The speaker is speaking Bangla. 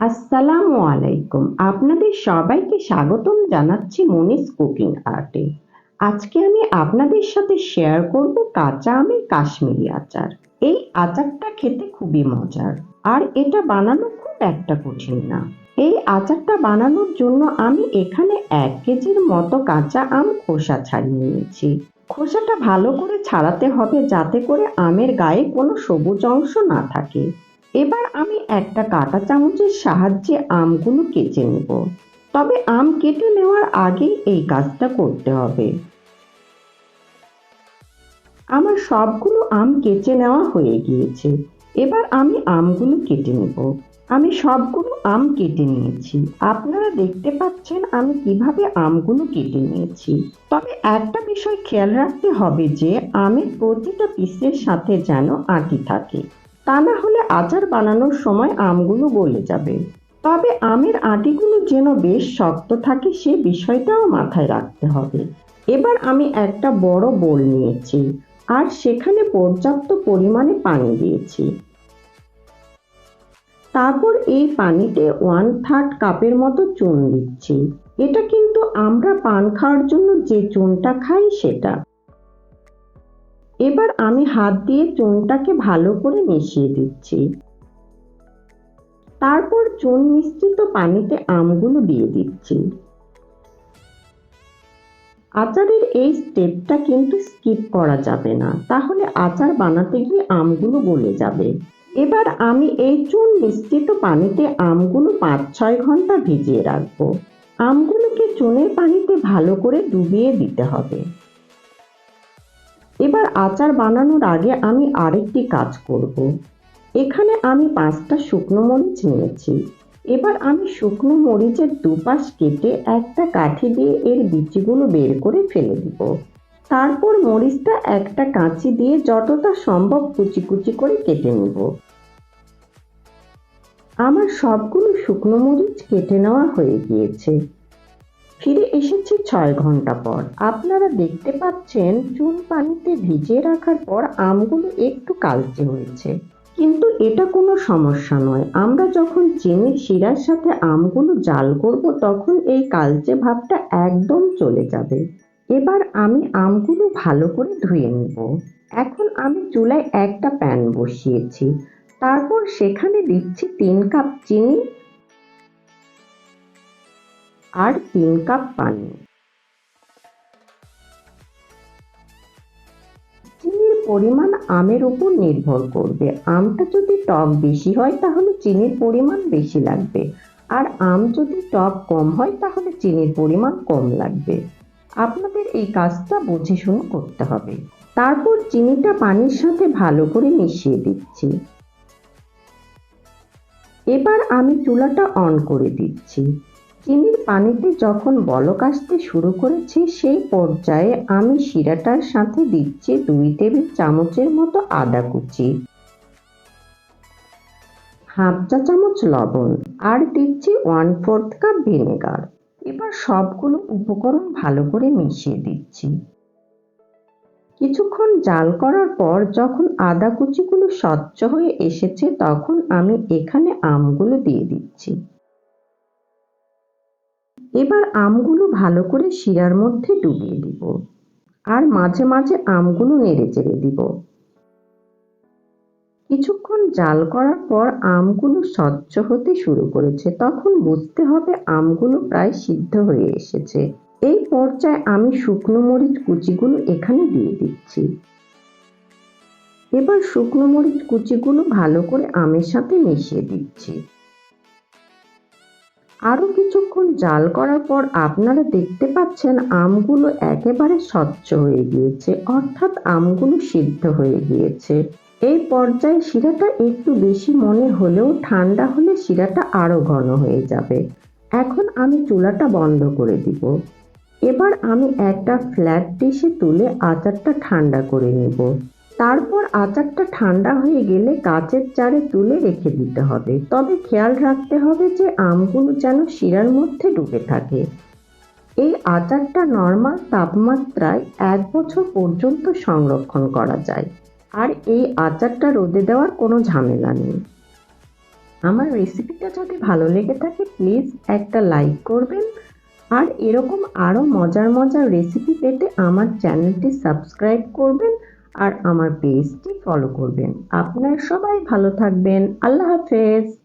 আসসালামু আলাইকুম। আপনাদের সবাইকে স্বাগতম জানাচ্ছি মনিস কুকিং আর্টে। আজকে আমি আপনাদের সাথে শেয়ার করব কাঁচা আমের কাশ্মীরি আচার। এই আচারটা খেতে খুবই মজার। আর এটা বানানো খুব একটা কঠিন না। এই আচারটা বানানোর জন্য আমি এখানে এক কেজির মতো কাঁচা আম খোসা ছাড়িয়ে নিয়েছি। খোসাটা ভালো করে ছাড়াতে হবে যাতে করে আমের গায়ে কোনো সবুজ অংশ না থাকে। এবার আমি একটা কাঁটা চামচের সাহায্যে আমগুলো কেটে নেব। তবে আম কেটে নেওয়ার আগেই এই কাজটা করতে হবে। আমার সবগুলো আম কেটে নেওয়া হয়ে গিয়েছে। এবার আমি আমগুলো কেটে নেব। আমি সবগুলো আম কেটে নিয়েছি। আপনারা দেখতে পাচ্ছেন আমি কীভাবে আমগুলো কেটে নিয়েছি। তবে একটা বিষয় খেয়াল রাখতে হবে যে, আমের প্রতিটা পিসের সাথে যেন আটি থাকে। তা না হলে আচার বানানোর সময় আমগুলো গলে যাবে। তবে আমের আটিগুলো যেন বেশ শক্ত থাকে, সে বিষয়টাও মাথায় রাখতে হবে। এবার আমি একটা বড় বোল নিয়েছি আর সেখানে পর্যাপ্ত পরিমাণে পানি দিয়েছি। তারপর এই পানিতে ওয়ান থার্ড কাপের মতো চুন দিচ্ছি। এটা কিন্তু আমরা পান খাওয়ার জন্য যে চুনটা খাই সেটা। এবার আমি হাত দিয়ে চুনটাকে ভালো করে মিশিয়ে দিচ্ছি। তারপর চুন মিশ্রিত পানিতে আমগুলো দিয়ে দিচ্ছি। আচারের এই স্টেপটা কিন্তু স্কিপ করা যাবে না, তাহলে আচার বানাতে গিয়ে আমগুলো গলে যাবে। এবার আমি এই চুন মিশ্রিত পানিতে আমগুলো পাঁচ ছয় ঘণ্টা ভিজিয়ে রাখব। আমগুলোকে চুনের পানিতে ভালো করে ডুবিয়ে দিতে হবে। এবার আচার বানানোর আগে আমি আরেকটি কাজ করব। এখানে আমি পাঁচটা শুকনো মরিচ নিয়েছি। এবার আমি শুকনো মরিচের দুপাশ কেটে একটা কাঠি দিয়ে এর বিচিগুলো বের করে ফেলে দিব। তারপর মরিচটা একটা কাঁচি দিয়ে যতটা সম্ভব কুচি কুচি করে কেটে নেব। আমার সবগুলো শুকনো মরিচ কেটে নেওয়া হয়ে গিয়েছে। ফিরে এসেছি ছয় ঘণ্টা পর। আপনারা দেখতে পাচ্ছেন, চুন পানিতে ভিজিয়ে রাখার পর আমগুলো একটু কালচে হয়েছে। কিন্তু এটা কোনো সমস্যা নয়। আমরা যখন চিনির শিরার সাথে আমগুলো জাল করব, তখন এই কালচে ভাবটা একদম চলে যাবে। এবার আমি আমগুলো ভালো করে ধুয়ে নেব। এখন আমি চুলায় একটা প্যান বসিয়েছি। তারপর সেখানে দিচ্ছি তিন কাপ চিনি আর তিন কাপ পানি। চিনির পরিমাণ আমের উপর নির্ভর করবে। আমটা যদি টক বেশি হয়, তাহলে চিনির পরিমাণ বেশি লাগবে। আর আম যদি টক কম হয়, তাহলে চিনির পরিমাণ কম লাগবে। আপনাদের এই কাজটা বুঝে শুনে করতে হবে। তারপর চিনিটা পানির সাথে ভালো করে মিশিয়ে দিচ্ছি। এবার আমি চুলাটা অন করে দিচ্ছি। চিনির পানিতে যখন বলক আসতে শুরু করেছে, সেই পর্যায়ে আমি শিরাটার সাথে দিচ্ছি দুই টেবিল চামচের মতো আদা কুচি, হাফ চা চামচ লবণ, আর দিচ্ছি ওয়ান ফোর্থ কাপ ভিনেগার এবার সবগুলো উপকরণ ভালো করে মিশিয়ে দিচ্ছি। কিছুক্ষণ জাল করার পর যখন আদা কুচিগুলো স্বচ্ছ হয়ে এসেছে, তখন আমি এখানে আমগুলো দিয়ে দিচ্ছি। এবার আমগুলো ভালো করে শিরার মধ্যে ডুবিয়ে দিব। আর মাঝে মাঝে আমগুলো নেড়ে চেড়ে দিব। কিছুক্ষণ জাল করার পর আমগুলো স্বচ্ছ হতে শুরু করেছে। তখন বুঝতে হবে আমগুলো প্রায় সিদ্ধ হয়ে এসেছে। এই পর্যায়ে আমি শুকনো মরিচ কুচিগুলো এখানে দিয়ে দিচ্ছি। এবার শুকনো মরিচ কুচিগুলো ভালো করে আমের সাথে মিশিয়ে দিচ্ছি। আরও কিছুক্ষণ জাল করার পর আপনারা দেখতে পাচ্ছেন আমগুলো একেবারে স্বচ্ছ হয়ে গিয়েছে, অর্থাৎ আমগুলো সিদ্ধ হয়ে গিয়েছে। এই পর্যায়ে শিরাটা একটু বেশি মনে হলেও ঠান্ডা হলে শিরাটা আরও ঘন হয়ে যাবে। এখন আমি চুলাটা বন্ধ করে দিব। এবার আমি একটা ফ্ল্যাট ডিশে তুলে আচারটা ঠান্ডা করে নেব। তারপর আচারটা ঠান্ডা হয়ে গেলে কাচের চারে তুলে রেখে দিতে হবে। তবে খেয়াল রাখতে হবে যে আমগুলো যেন শিরার মধ্যে ডুবে থাকে। এই আচারটা নর্মাল তাপমাত্রায় এক বছর পর্যন্ত সংরক্ষণ করা যায়। আর এই আচারটা রোদে দেওয়ার কোনো ঝামেলা নেই। আমার রেসিপিটা যদি ভালো লেগে থাকে, প্লিজ একটা লাইক করবেন। আর এরকম আরও মজার মজার রেসিপি পেতে আমার চ্যানেলটি সাবস্ক্রাইব করবেন। আর আমার পেজটি ফলো করবেন। আপনারা সবাই ভালো থাকবেন। আল্লাহ হাফেজ।